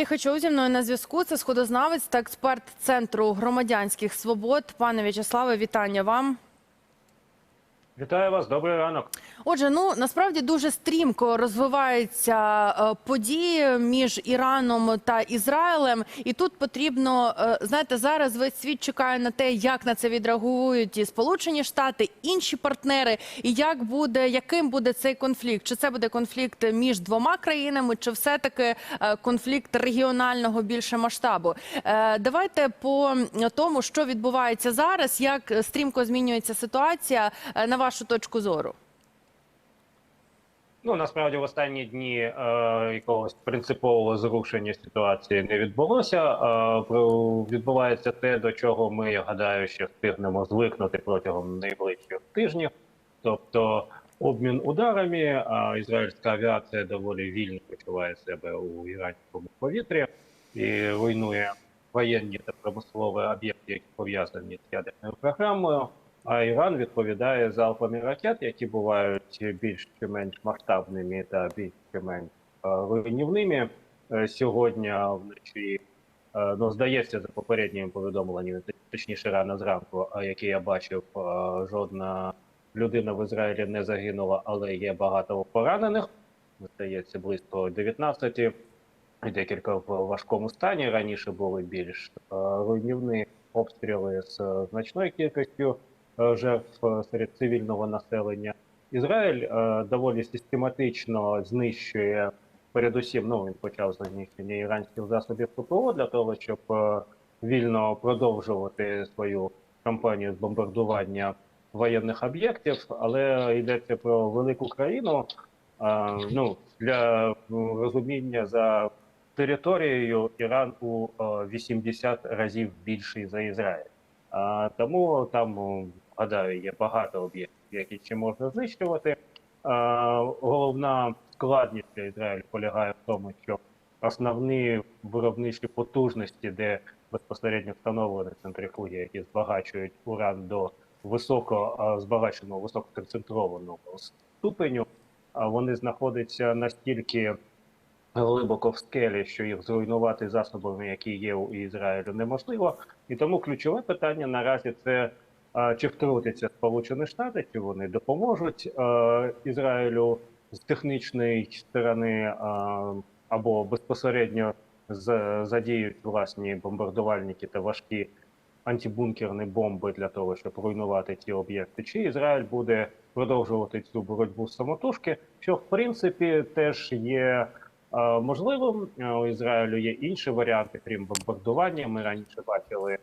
Ліхачов зі мною на зв'язку. Це сходознавець та експерт Центру громадянських свобод. Пане В'ячеславе, вітання вам. Вітаю вас, добрий ранок. Отже, ну насправді дуже стрімко розвиваються е, події між Іраном та Ізраїлем, і тут потрібно е, знаєте, зараз весь світ чекає на те, як на це відреагують і Сполучені Штати, інші партнери, і як буде яким буде цей конфлікт? Чи це буде конфлікт між двома країнами, чи все таки конфлікт регіонального більше масштабу? Е, Давайте по тому, що відбувається зараз, як стрімко змінюється ситуація е, на вашу точку зору. Ну насправді в останні дні е, якогось принципового зрушення ситуації не відбулося. Е, відбувається те, до чого ми я гадаю, ще встигнемо звикнути протягом найближчих тижнів. Тобто обмін ударами, а ізраїльська авіація доволі вільно почуває себе у іранському повітрі і руйнує воєнні та промислові об'єкти, які пов'язані з ядерною програмою. А Іран відповідає залпами ракет, які бувають більш чи менш масштабними та більш чи менш е, руйнівними. Е, Сьогодні вночі, е, ну здається, за попередніми повідомленнями, точніше рано зранку, які я бачив, жодна людина в Ізраїлі не загинула, але є багато поранених. Здається, близько 19 і декілька в важкому стані. Раніше були більш руйнівні обстріли з значною кількістю жертв е, серед цивільного населення. Ізраїль е, доволі систематично знищує, передусім, ну він почав знищення іранських засобів ППО для того, щоб е, вільно продовжувати свою кампанію з бомбардування воєнних об'єктів, але йдеться про велику країну. Е, ну для розуміння за територією Іран у е, 80 разів більший за Ізраїль. А, тому там, гадаю, є багато об'єктів, які ще можна знищувати. Головна складність для Ізраїлю полягає в тому, що основні виробничі потужності, де безпосередньо встановлені центрифуги, які збагачують уран до високо збагаченого висококонцентрованого ступеню, вони знаходяться настільки глибоко в скелі, що їх зруйнувати засобами, які є у Ізраїлю, неможливо. І тому ключове питання наразі це чи втрутяться Сполучені Штати, чи вони допоможуть Ізраїлю з технічної сторони або безпосередньо з, задіють власні бомбардувальники та важкі антибункерні бомби для того, щоб руйнувати ті об'єкти, чи Ізраїль буде продовжувати цю боротьбу самотужки, що в принципі теж є можливим. У Ізраїлю є інші варіанти, крім бомбардування. Ми раніше бачили,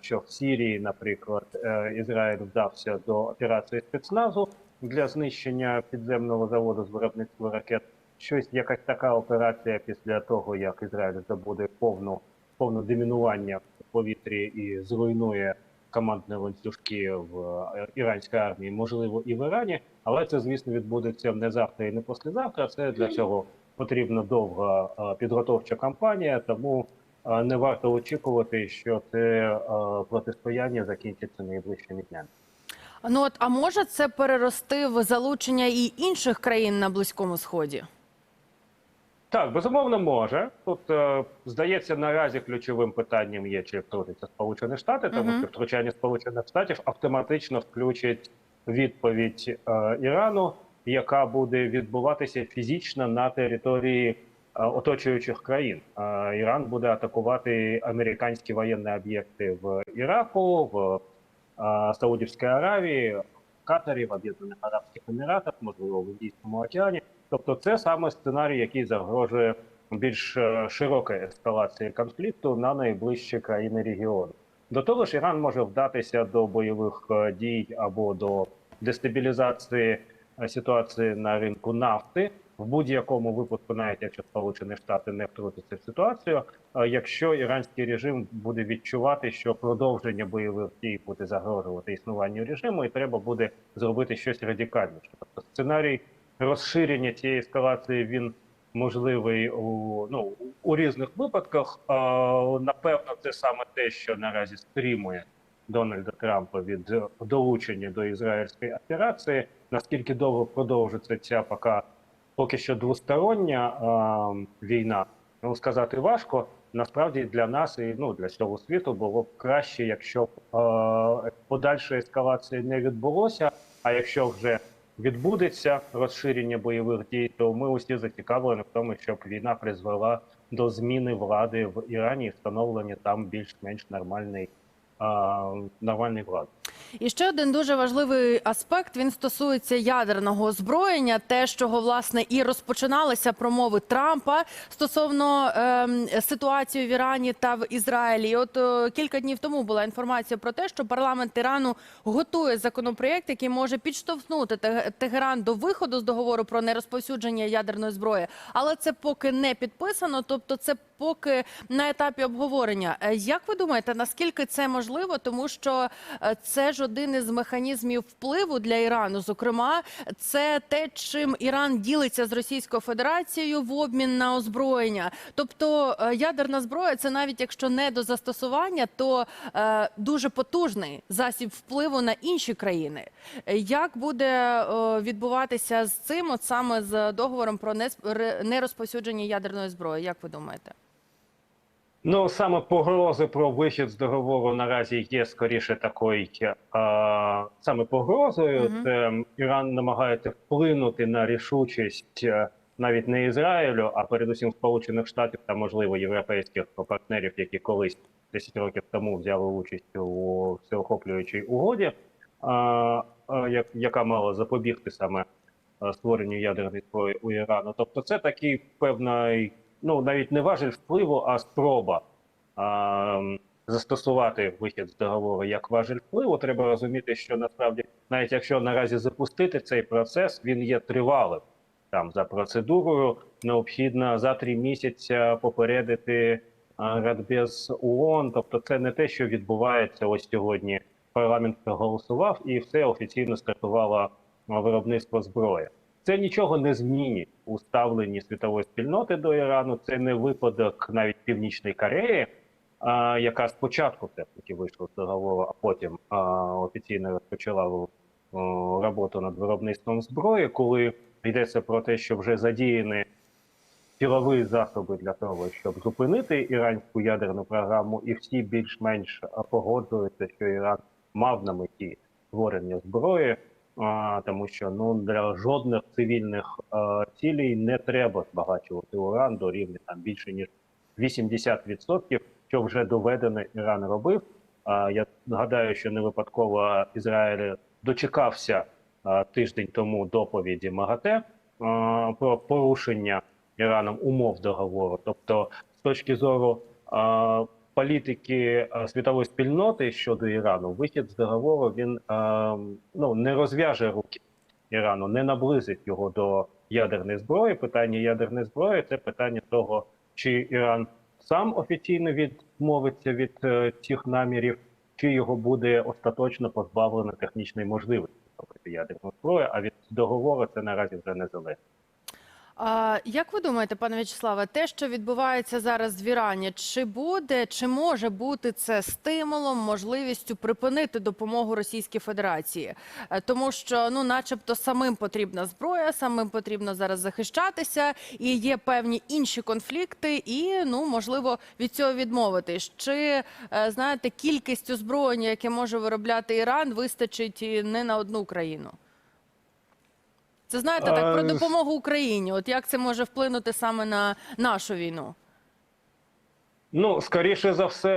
що в Сірії, наприклад, е, Ізраїль вдався до операції спецназу для знищення підземного заводу з виробництва ракет. Щось якась така операція після того, як Ізраїль здобуде повну повне домінування в повітрі і зруйнує командні ланцюжки в е, іранській армії, можливо, і в Ірані, але це, звісно, відбудеться не завтра і не післязавтра. Це для цього потрібна довга е, підготовча кампанія, тому не варто очікувати, що це протистояння закінчиться найближчими днями. Ну от а може це перерости в залучення і інших країн на близькому сході? Так, безумовно, може. Тут е, здається, наразі ключовим питанням є, чи втрутиться Сполучені Штати, тому Мгм. що втручання Сполучених Штатів автоматично включить відповідь е, Ірану, яка буде відбуватися фізично на території оточуючих країн. Е, Іран буде атакувати американські воєнні об'єкти в Іраку, в е, Саудівській Аравії, в Катарі, в Об'єднаних Арабських Еміратах, можливо, в Індійському океані. Тобто, це саме сценарій, який загрожує більш е, широкої ескалації конфлікту на найближчі країни регіону. До того ж, Іран може вдатися до бойових е, дій або до дестабілізації е, ситуації на ринку нафти. В будь-якому випадку, навіть якщо Сполучені Штати не втрутяться в ситуацію, е, якщо іранський режим буде відчувати, що продовження бойових дій буде загрожувати існуванню режиму, і треба буде зробити щось радикальніше. Тобто сценарій розширення цієї ескалації він можливий у ну у різних випадках. А, напевно, це саме те, що наразі стримує Дональда Трампа від е, долучення до ізраїльської операції. Наскільки довго продовжиться ця поки, поки що двостороння а, війна, ну сказати важко. Насправді для нас і ну для всього світу було б краще, якщо б е, подальшої ескалації не відбулося. А якщо вже відбудеться розширення бойових дій, то ми усі зацікавлені в тому, щоб війна призвела до зміни влади в Ірані і встановлення там більш-менш нормальної е, нормальної влади. І ще один дуже важливий аспект він стосується ядерного озброєння, те, з чого власне і розпочиналися промови Трампа стосовно ем, ситуації в Ірані та в Ізраїлі. І От е, кілька днів тому була інформація про те, що парламент Ірану готує законопроєкт, який може підштовхнути Тегеран до виходу з договору про нерозповсюдження ядерної зброї, але це поки не підписано, тобто це поки на етапі обговорення. Е, Як ви думаєте, наскільки це можливо? Тому що е, це ж один із механізмів впливу для Ірану. Зокрема, це те, чим Іран ділиться з Російською Федерацією в обмін на озброєння. Тобто е, ядерна зброя, це навіть якщо не до застосування, то е, дуже потужний засіб впливу на інші країни. Як буде е, відбуватися з цим, от саме з договором про нерозповсюдження ядерної зброї? Як ви думаєте? Ну саме погрози про вихід з договору наразі є скоріше такою е, саме погрозою. Мгм. Це Іран намагається вплинути на рішучість е, навіть не Ізраїлю, а передусім Сполучених Штатів та можливо європейських партнерів, які колись 10 років тому взяли участь у всеохоплюючій угоді, е, е, яка мала запобігти саме створенню ядерної зброї у Ірану. Тобто, це такий певний, ну навіть не важель впливу, а спроба а, застосувати вихід з договору як важель впливу. Треба розуміти, що насправді, навіть якщо наразі запустити цей процес, він є тривалим. Там за процедурою необхідно за три місяці попередити Радбез ООН. Тобто, це не те, що відбувається ось сьогодні. Парламент проголосував і все офіційно стартувало виробництво зброї. Це нічого не змінить у ставленні світової спільноти до Ірану. Це не випадок навіть Північної Кореї, а, яка спочатку все таки вийшла з договору, а потім а, офіційно розпочала роботу над виробництвом зброї, коли йдеться про те, що вже задіяні силові засоби для того, щоб зупинити іранську ядерну програму, і всі більш-менш погоджуються, що Іран мав на меті створення зброї. Тому що ну для жодних цивільних цілей не треба збагачувати уран до рівня там більше ніж 80%, що вже доведено Іран робив. Я нагадаю, що не випадково Ізраїль дочекався тиждень тому доповіді МАГАТЕ про порушення Іраном умов договору. Тобто, з точки зору політики світової спільноти щодо Ірану, вихід з договору він ну не розв'яже руки Ірану, не наблизить його до ядерної зброї. Питання ядерної зброї це питання того, чи Іран сам офіційно відмовиться від е, цих намірів, чи його буде остаточно позбавлено технічної можливості робити ядерну зброю. А від договору це наразі вже не залежить. А, як ви думаєте, пане В'ячеславе, те, що відбувається зараз в Ірані, чи буде, чи може бути це стимулом, можливістю припинити допомогу Російській Федерації? Е, Тому що, ну, начебто, самим потрібна зброя, самим потрібно зараз захищатися, і є певні інші конфлікти, і ну можливо від цього відмовитись. Чи е, знаєте, кількість озброєння, яке може виробляти Іран, вистачить і не на одну країну? Це знаєте так про допомогу Україні. От як це може вплинути саме на нашу війну? Ну, скоріше за все,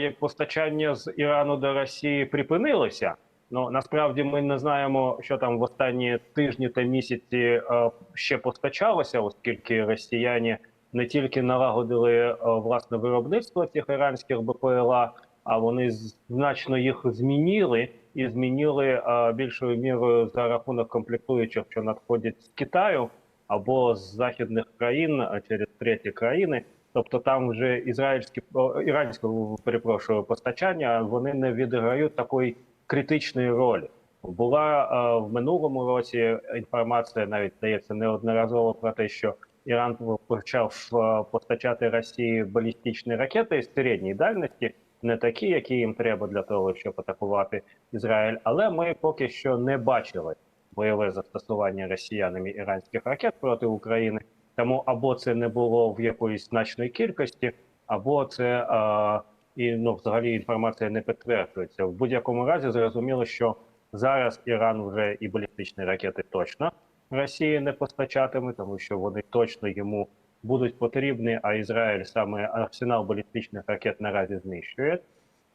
як постачання з Ірану до Росії припинилося. Ну насправді ми не знаємо, що там в останні тижні та місяці ще постачалося, оскільки росіяни не тільки налагодили власне виробництво цих іранських БПЛА, а вони значно їх змінили і змінили більшою мірою за рахунок комплектуючих, що надходять з Китаю або з західних країн через треті країни. Тобто там вже ізраїльські іранське, перепрошую постачання вони не відіграють такої критичної ролі. Була е, в минулому році інформація, навіть здається, неодноразово про те, що Іран почав постачати Росії балістичні ракети з середньої дальності, не такі, які їм треба для того, щоб атакувати Ізраїль. Але ми поки що не бачили бойове застосування росіянами іранських ракет проти України. Тому або це не було в якоїсь значної кількості, або це е, і ну взагалі інформація не підтверджується. В будь-якому разі зрозуміло, що зараз Іран вже і балістичні ракети точно Росії не постачатиме, тому що вони точно йому будуть потрібні. А Ізраїль саме арсенал балістичних ракет наразі знищує.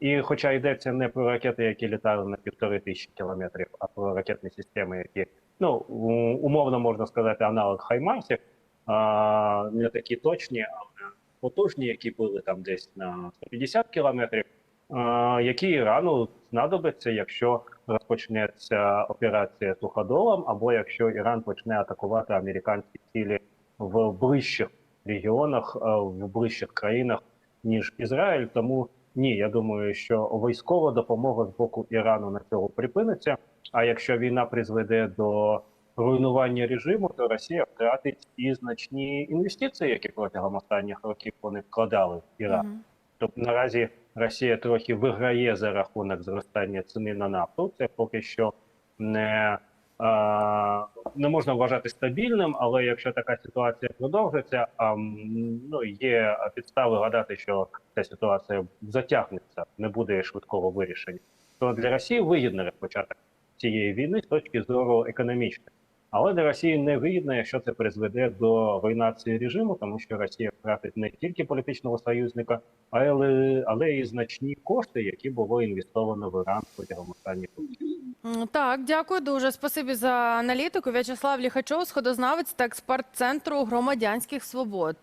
І хоча йдеться не про ракети, які літали на півтори тисячі кілометрів, а про ракетні системи, які ну умовно можна сказати, аналог Хаймарсів, а, не такі точні, але потужні, які були там десь на 150 кілометрів, а, які Ірану знадобиться, якщо розпочнеться операція суходолом, або якщо Іран почне атакувати американські цілі в ближчих регіонах, е, в ближчих країнах, ніж Ізраїль. Тому ні, я думаю, що військова допомога з боку Ірану на цього припиниться. А якщо війна призведе до руйнування режиму, то Росія втратить і значні інвестиції, які протягом останніх років вони вкладали в Іран. Мгм. Тобто наразі Росія трохи виграє за рахунок зростання ціни на нафту. Це поки що не, не можна вважати стабільним, але якщо така ситуація продовжиться, а ну є підстави гадати, що ця ситуація затягнеться, не буде швидкого вирішення. То для Росії вигідний початок цієї війни з точки зору економічної. Але для Росії не вигідно, якщо це призведе до руйнації режиму, тому що Росія втратить не тільки політичного союзника, але, але і значні кошти, які було інвестовано в Іран протягом останніх років. Так, дякую дуже. Спасибі за аналітику. В'ячеслав Ліхачов, сходознавець та експерт центру громадянських свобод.